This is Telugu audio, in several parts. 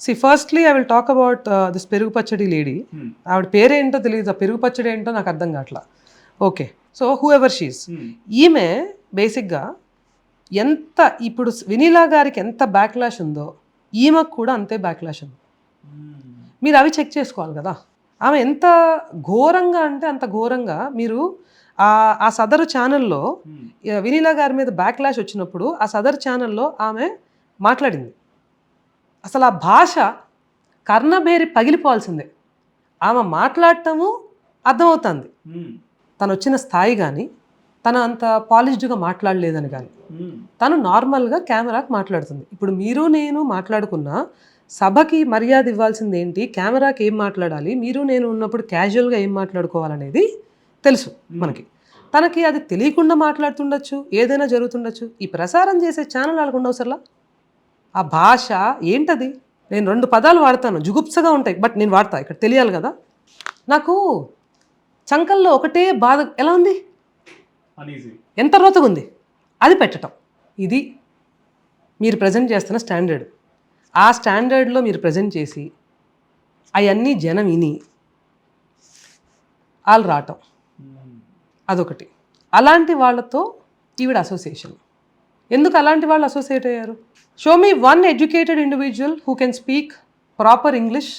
See firstly I will talk about this పెరుగు పచ్చడి లేడీ Hmm. ఆవిడ పేరేంటో తెలియదు ఆ పెరుగు పచ్చడి ఏంటో నాకు అర్థం కావట్లా. Okay so whoever she's Hmm. ఈమె బేసిక్గా ఎంత ఇప్పుడు వినీలా గారికి ఎంత బ్యాక్లాష్ ఉందో ఈమెకు కూడా అంతే బ్యాక్లాష్ ఉంది. మీరు అవి చెక్ చేసుకోవాలి కదా. ఆమె ఎంత ఘోరంగా అంటే అంత ఘోరంగా మీరు ఆ ఆ సదరు ఛానల్లో Hmm. వినీలా గారి మీద బ్యాక్లాష్ వచ్చినప్పుడు ఆ సదర్ ఛానల్లో ఆమె మాట్లాడింది. అసలు ఆ భాష కర్ణబేరి పగిలిపోవాల్సిందే. ఆమె మాట్లాడటము అర్థమవుతుంది. తను వచ్చిన స్థాయి కానీ తను అంత పాలిష్డ్గా మాట్లాడలేదని కానీ. తను నార్మల్గా కెమెరాకి మాట్లాడుతుంది. ఇప్పుడు మీరు నేను మాట్లాడుకున్నా సభకి మర్యాద ఇవ్వాల్సింది ఏంటి కెమెరాకి ఏం మాట్లాడాలి? మీరు నేను ఉన్నప్పుడు క్యాజువల్గా ఏం మాట్లాడుకోవాలనేది తెలుసు మనకి. తనకి అది తెలియకుండా మాట్లాడుతుండొచ్చు ఏదైనా జరుగుతుండొచ్చు. ఈ ప్రసారం చేసే ఛానల్ వాళ్ళకు ఉండవసరలా ఆ భాష ఏంటది? నేను రెండు పదాలు వాడతాను జుగుప్సగా ఉంటాయి. బట్ నేను వాడతా ఇక్కడ తెలియాలి కదా. నాకు చంకల్లో ఒకటే బాధ ఎలా ఉంది. ఎంత రోతగా ఉంది? అది పెట్టటం. ఇది మీరు ప్రజెంట్ చేస్తున్న స్టాండర్డ్. ఆ స్టాండర్డ్లో మీరు ప్రజెంట్ చేసి అవన్నీ జనం విని వాళ్ళు రావటం. Hmm. అదొకటి. అలాంటి వాళ్ళతో ఈవిడ అసోసియేషన్ ఎందుకు అలాంటి వాళ్ళు అసోసియేట్ అయ్యారు? Show me one educated individual who can speak proper English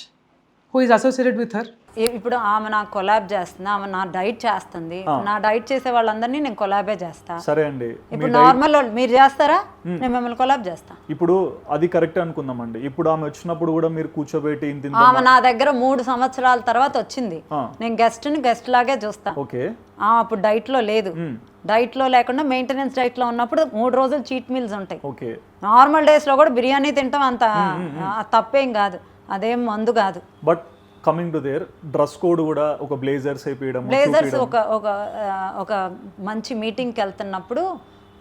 who is associated with her ఇప్పుడు ఆమె నాకు కొలాబ్ చేస్తుంది ఆమె నా డైట్ చేస్తుంది. నా డైట్ చేసే వాళ్ళందరినీ నేను కొలాబే చేస్తా. సరే అండి ఇప్పుడు నార్మల్ మీరు చేస్తారా? నేను మిమ్మల్ని కొలాబ్ చేస్తా. ఇప్పుడు అది కరెక్ట్ అనుకుందామండి. ఇప్పుడు ఆమె వచ్చినప్పుడు కూడా మీరు కూర్చోబెట్టి ఆమె నా దగ్గర మూడు సంవత్సరాల తర్వాత వచ్చింది. నేను గెస్ట్ని గెస్ట్ లాగే చూస్తా. ఓకే. ఆమె అప్పుడు డైట్లో లేదు. డైట్లో లేకుండా మెయింటెనెన్స్ డైట్లో ఉన్నప్పుడు మూడు రోజులు చీట్ మీల్స్ ఉంటాయి. ఓకే. నార్మల్ డేస్లో కూడా బిర్యానీ తింటాం అంత తప్పేం కాదు. అదేం మందు కాదు. But coming to their dress code కూడా ఒక బ్లేజర్స్ బ్లేజర్స్ ఒక ఒక ఒక మంచి మీటింగ్కి వెళ్తున్నప్పుడు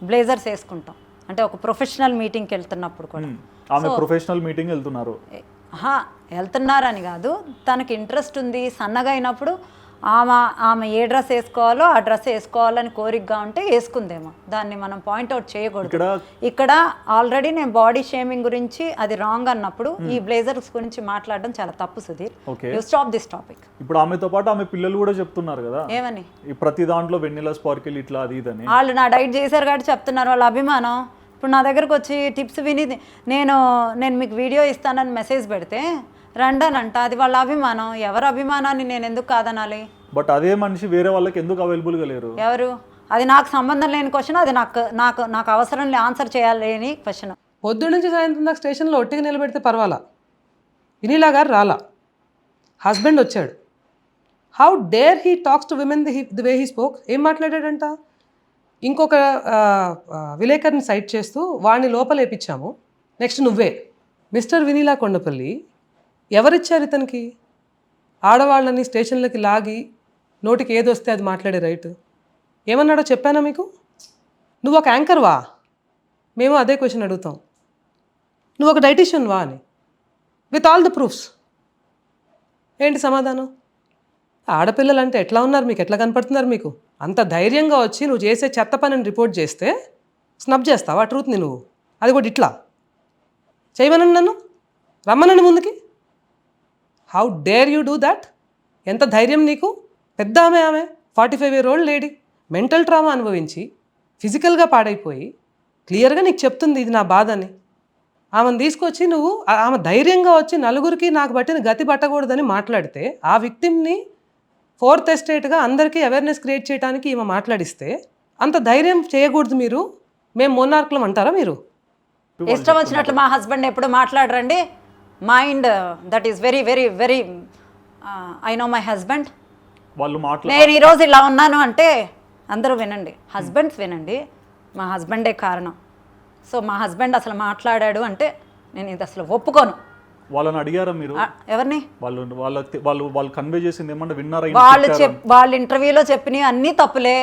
బ్లేజర్స్ వేసుకుంటాం. అంటే ఒక ప్రొఫెషనల్ మీటింగ్కి వెళ్తున్నప్పుడు కూడా. ఆమె ప్రొఫెషనల్ మీటింగ్ వెళ్తున్నారు. వెళ్తున్నారని కాదు. తనకి ఇంట్రెస్ట్ ఉంది సన్నగా అయినప్పుడు ఆమె ఆమె ఏ డ్రెస్ వేసుకోవాలో ఆ డ్రెస్ వేసుకోవాలని కోరికగా ఉంటే వేసుకుందేమో. దాన్ని మనం పాయింట్అవుట్ చేయకూడదు. ఇక్కడ ఆల్రెడీ నేను బాడీ షేమింగ్ గురించి అది రాంగ్ అన్నప్పుడు ఈ బ్లేజర్స్ గురించి మాట్లాడడం చాలా తప్పు Sudhir. You stop this topic. ఇప్పుడు ఆమెతో పాటు ఆమె పిల్లలు కూడా చెప్తున్నారు కదా. ఏమని? ఈ ప్రతి దాంట్లో వెన్నెల స్పార్కిల్ ఇట్లా అది ఇదని వాళ్ళు నా డైట్ చేశారు కాబట్టి చెప్తున్నారు వాళ్ళ అభిమానం. ఇప్పుడు నా దగ్గరకు వచ్చి టిప్స్ విని నేను నేను మీకు వీడియో ఇస్తానని మెసేజ్ పెడితే రండనంట అది వాళ్ళ అభిమానం. ఎవరి అభిమానాన్ని నేను ఎందుకు కాదనాలి? బట్ అదే మనిషి వేరే వాళ్ళకి ఎందుకు అవైలబుల్గా లేరు? ఎవరు? అది నాకు సంబంధం లేని క్వశ్చన్ అది నాకు నాకు నాకు అవసరం లే ఆన్సర్ చేయాలని క్వశ్చన్ పొద్దు నుంచి సాయంత్రం దాకా స్టేషన్లో ఒట్టిగా నిలబెడితే పర్వాలా? వినీలా గారు రాలా? హస్బెండ్ వచ్చాడు. How dare he talks to women the the way he spoke ఏం మాట్లాడాడంట? ఇంకొక విలేకరిని సైట్ చేస్తూ వాడిని లోపలేపించాము నెక్స్ట్ నువ్వే. మిస్టర్ వినీలా కొండపల్లి ఎవరిచ్చారు ఇతనికి? ఆడవాళ్ళని స్టేషన్లకి లాగి నోటికి ఏది వస్తే అది మాట్లాడే రైట్. ఏమన్నాడో చెప్పానా మీకు? నువ్వు ఒక యాంకర్ వా? మేము అదే క్వశ్చన్ అడుగుతాం. నువ్వు ఒక డైటీషియన్ వా అని. With all the proofs. ఏంటి సమాధానం? ఆడపిల్లలు అంటే ఎట్లా ఉన్నారు మీకు? ఎట్లా కనపడుతున్నారు మీకు? అంత ధైర్యంగా వచ్చి నువ్వు చేసే చెత్త పనిని రిపోర్ట్ చేస్తే స్నబ్ చేస్తావా? ట్రూత్ని నువ్వు. అది కూడా ఇట్లా. చేయమనండి నన్ను? రమ్మనండి ముందుకి? How dare you do that ఎంత ధైర్యం నీకు? పెద్ద ఆమె ఆమె forty five year old lady mental trauma అనుభవించి ఫిజికల్గా పాడైపోయి క్లియర్గా నీకు చెప్తుంది ఇది నా బాధ అని ఆమెను తీసుకొచ్చి నువ్వు ఆమె ధైర్యంగా వచ్చి నలుగురికి నాకు బట్టిన గతి పట్టకూడదని మాట్లాడితే ఆ విక్టిమ్ని ఫోర్త్ ఎస్టేట్గా అందరికీ అవేర్నెస్ క్రియేట్ చేయడానికి ఈమె మాట్లాడిస్తే అంత ధైర్యం చేయకూడదు మీరు. మేము మొన్నార్కులం అంటారా మీరు? ఇష్టం వచ్చినట్లు మా హస్బెండ్ ఎప్పుడు మాట్లాడరండి. Mind that is very very very I know my husband వాళ్ళు మాట్లా నేను ఈరోజు ఇలా ఉన్నాను అంటే అందరూ వినండి. హస్బెండ్స్ వినండి. మా హస్బెండే కారణం. సో మా హస్బెండ్ అసలు మాట్లాడాడు అంటే నేను ఇది అసలు ఒప్పుకోను. వాళ్ళని అడిగారా మీరు? ఎవరిని? వాళ్ళు వాళ్ళ వాళ్ళు వాళ్ళు కన్వే చేసింది ఏమంటే విన్నారా? వాళ్ళు చెప్ వాళ్ళు ఇంటర్వ్యూలో చెప్పినవి అన్నీ తప్పులే.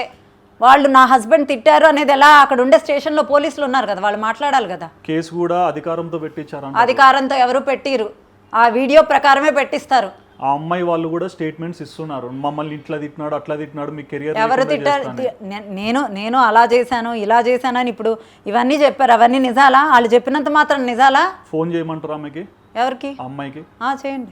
వాళ్ళు నా హస్బెండ్ తిట్టారు అనేది ఎలా అక్కడ ఉండే స్టేషన్లో పోలీసులు ఉన్నారు కదా వాళ్ళు మాట్లాడాలి కదా. కేసు కూడా అధికారంతో పెట్టించారంట అధికారంతో ఎవరు పెట్టిరు. ఆ వీడియో ప్రకారమే పెట్టిస్తారు. ఆ అమ్మాయి వాళ్ళు కూడా స్టేట్మెంట్స్ ఇస్తున్నారు. మమ్మల్ని ఇట్లా తిట్టినాడు అట్లా తిట్టినాడు మీ కెరియర్ ఎవరు తిట్టారు? నేను నేను అలా చేశాను ఇలా చేశాను అని ఇప్పుడు ఇవన్నీ చెప్పారు. అవన్నీ నిజాలా? వాళ్ళు చెప్పినంత మాత్రం నిజాలా? ఫోన్ చేయమంటారా ఆమెకి? ఎవరికి? అమ్మాయికి? ఆ, చేయండి.